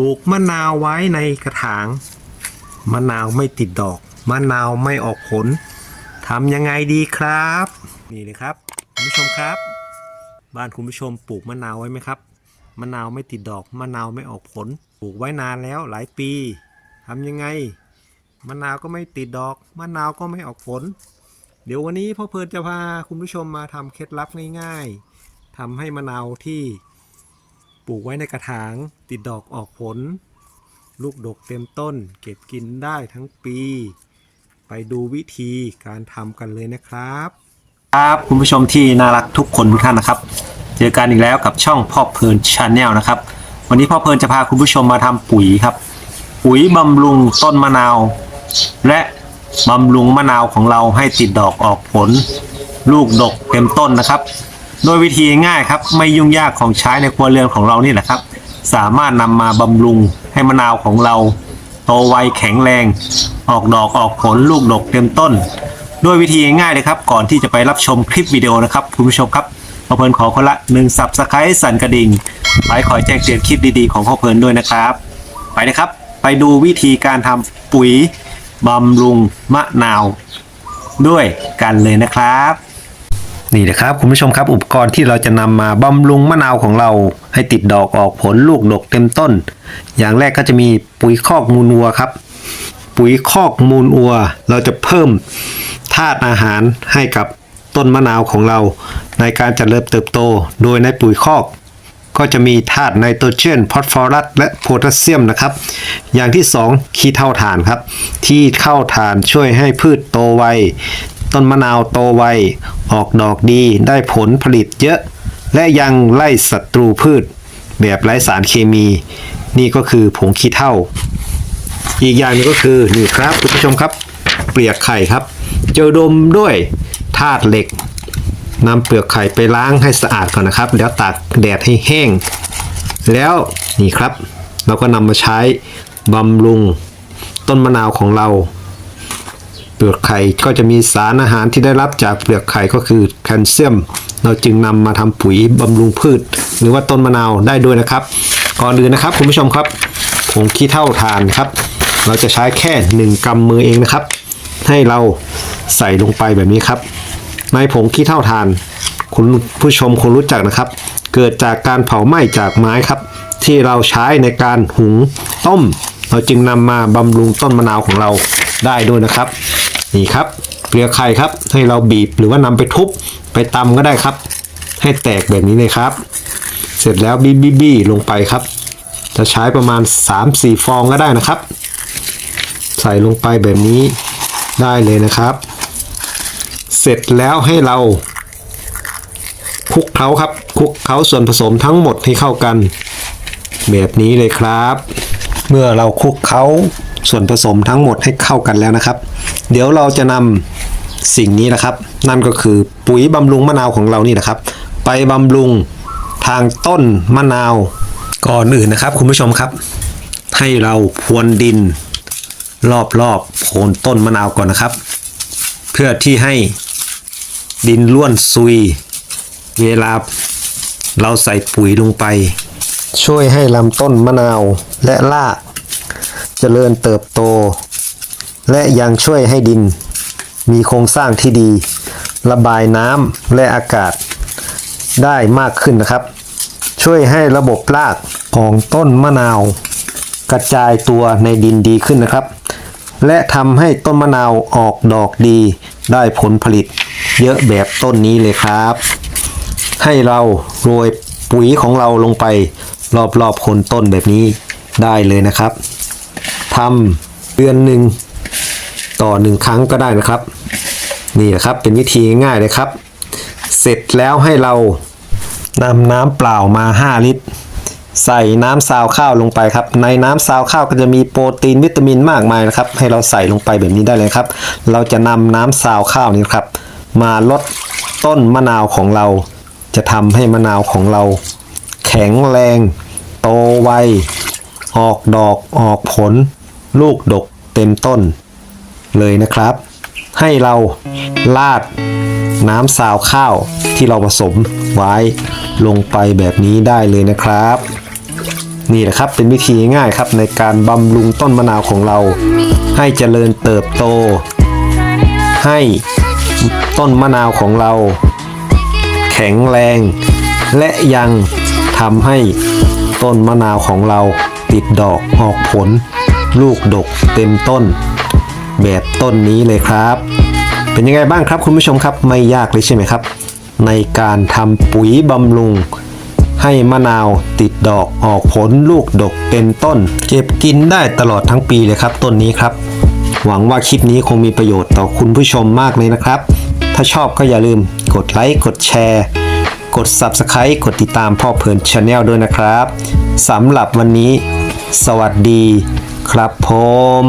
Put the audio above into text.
ปลูกมะนาวไว้ในกระถาง มะนาวไม่ติดดอก มะนาวไม่ออกผลทำยังไงดีครับ นี่เลยครับคุณผู้ชมครับ บ้านคุณผู้ชมปลูกมะนาวไว้ไหมครับ มะนาวไม่ติดดอก มะนาวไม่ออกผล ปลูกไว้นานแล้วหลายปีทำยังไง มะนาวก็ไม่ติดดอก มะนาวก็ไม่ออกผล เดี๋ยววันนี้พ่อเพลินจะพาคุณผู้ชมมาทำเคล็ดลับง่ายๆทำให้มะนาวที่ ปลูกไว้ในกระถาง ติดดอกออกผล ลูกดกเต็มต้น เก็บกินได้ทั้งปี ไปดูวิธีการทำกันเลยนะครับ ครับคุณผู้ชมที่น่ารักทุกคนทุกท่านนะครับ เจอกันอีกแล้วกับช่องพ่อเพลินชาแนลนะครับ วันนี้พ่อเพลินจะพาคุณผู้ชมมาทำปุ๋ยครับ ปุ๋ยบำรุงต้นมะนาว และบำรุงมะนาวของเราให้ติดดอกออกผล ลูกดกเต็มต้นนะครับ โดยวิธีง่ายครับ ไม่ยุ่งยากของใช้ในครัวเรือนของเรานี่แหละครับ สามารถนำมาบำรุงให้มะนาวของเรา โตไวแข็งแรง ออกดอกออกผลลูกดกเต็มต้น ด้วยวิธีง่ายเลยครับ ก่อนที่จะไปรับชมคลิปวิดีโอนะครับคุณผู้ชมครับพ่อเพลินขอคนละหนึ่งสับสไครต์สั่นกระดิ่งไปคอยแจ้งเตือนคลิปดีๆของพ่อเพลินด้วยนะครับ ไปนะครับ ไปดูวิธีการทำปุ๋ยบำรุงมะนาว ด้วยกันเลยนะครับ นี่นะครับคุณผู้ชมครับอุปกรณ์ที่เราจะนำมาบำรุงมะนาวของเรา ให้ติดดอกออกผลลูกดกเต็มต้น อย่างแรกก็จะมีปุ๋ยคอกมูลวัวครับ ปุ๋ยคอกมูลวัว เราจะเพิ่มธาตุอาหารให้กับต้นมะนาวของเรา ในการจเจริญเติบโต โดยในปุ๋ยคอก ก็จะมีธาตุไนโตรเจนฟอสฟอรัสและโพแทสเซียมนะครับ อย่างที่ 2 ขี้เท่าฐานครับ ที่เข้าฐานช่วยให้พืชโตไว ต้นมะนาวโตไว ออกดอกดีได้ผลผลิตเยอะ และยังไล่ศัตรูพืช แบบไร้สารเคมี นี่ก็คือผงขี้เท่าอีกอย่างนึงก็คือนี่ครับคุณผู้ชมครับ เปลือกไข่ครับ เจอดมด้วยธาตุเหล็กนำเปลือกไข่ไปล้างให้สะอาดก่อนนะครับ แล้วตากแดดให้แห้ง แล้วนี่ครับ เราก็นำมาใช้บำรุงต้นมะนาวของเรา เปลือกไข่ก็จะมีสารอาหารที่ได้รับจากเปลือกไข่ก็คือแคลเซียม เราจึงนำมาทำปุ๋ยบำรุงพืช หรือว่าต้นมะนาวได้ด้วยนะครับ ก่อนอื่นนะครับคุณผู้ชมครับผงขี้เท่าทานครับ เราจะใช้แค่หนึ่งกำมือเองนะครับ ให้เราใส่ลงไปแบบนี้ครับ ในผงขี้เท่าทาน คุณผู้ชมคงรู้จักนะครับ เกิดจากการเผาไหม้จากไม้ครับ ที่เราใช้ในการหุงต้ม เราจึงนำมาบำรุงต้นมะนาวของเราได้ด้วยนะครับ นี่ครับเปลือกไข่ครับ ให้เราบีบหรือว่านำไปทุบไปตำก็ได้ครับ ให้แตกแบบนี้เลยครับ เสร็จแล้วบีบบีบีลงไปครับ จะใช้ประมาณ 3-4 ฟองก็ได้นะครับ ใส่ลงไปแบบนี้ได้เลยนะครับ เสร็จแล้วให้เราคลุกเคล้าครับคลุกเคล้าส่วนผสมทั้งหมดให้เข้ากัน แบบนี้เลยครับ เมื่อเราคลุกเคล้า ส่วนผสมทั้งหมดให้เข้ากันแล้วนะครับ เดี๋ยวเราจะนำสิ่งนี้นะครับ นั่นก็คือปุ๋ยบำรุงมะนาวของเรานี่นะครับ ไปบำรุงทางต้นมะนาวก่อนอื่นนะครับ คุณผู้ชมครับ ให้เราพรวนดิน รอบๆโคนต้นมะนาวก่อนนะครับ เพื่อที่ให้ดินร่วนซุย เวลาเราใส่ปุ๋ยลงไป ช่วยให้ลำต้นมะนาวและราก เจริญเติบโต และยังช่วยให้ดิน มีโครงสร้างที่ดี ระบายน้ำและอากาศ ได้มากขึ้นนะครับ ช่วยให้ระบบรากของต้นมะนาว กระจายตัวในดินดีขึ้นนะครับ และทำให้ต้นมะนาวออกดอกดี ได้ผลผลิต เยอะแบบต้นนี้เลยครับ ให้เราโรยปุ๋ยของเราลงไปรอบๆโคนต้นแบบนี้ได้เลยนะครับ ทำเดือนหนึ่งต่อหนึ่งครั้งก็ได้นะครับ นี่แหละครับเป็นวิธีง่ายเลยครับ เสร็จแล้วให้เรานำน้ำเปล่ามา 5 ลิตร ใส่น้ำซาวข้าวลงไปครับ ในน้ำซาวข้าวก็จะมีโปรตีนวิตามินมากมายนะครับ ให้เราใส่ลงไปแบบนี้ได้เลยครับ เราจะนำน้ำซาวข้าวนี้ครับ มาลดต้นมะนาวของเรา จะทำให้มะนาวของเรา แข็งแรง โตไวออกดอกออกผล ลูกดกเต็มต้นเลยนะครับ ให้เราลาดน้ำซาวข้าวที่เราผสมไว้ลงไปแบบนี้ได้เลยนะครับ นี่แหละครับเป็นวิธีง่ายครับในการบำรุงต้นมะนาวของเรา ให้เจริญเติบโต ให้ต้นมะนาวของเรา แข็งแรง และยังทำให้ต้นมะนาวของเราติดดอกออกผล ลูกดกเต็มต้น แบบต้นนี้เลยครับ เป็นยังไงบ้างครับคุณผู้ชมครับไม่ยากเลยใช่ไหมครับ ในการทำปุ๋ยบำรุง ให้มะนาวติดดอกออกผลลูกดกเป็นต้น เก็บกินได้ตลอดทั้งปีเลยครับ ต้นนี้ครับ หวังว่าคลิปนี้คงมีประโยชน์ต่อคุณผู้ชมมากเลยนะครับ ถ้าชอบก็อย่าลืมกดไลค์กดแชร์กด Subscribe กดติดตามพ่อเพลินชาแนลด้วยนะครับ สำหรับวันนี้ สวัสดี ครับผม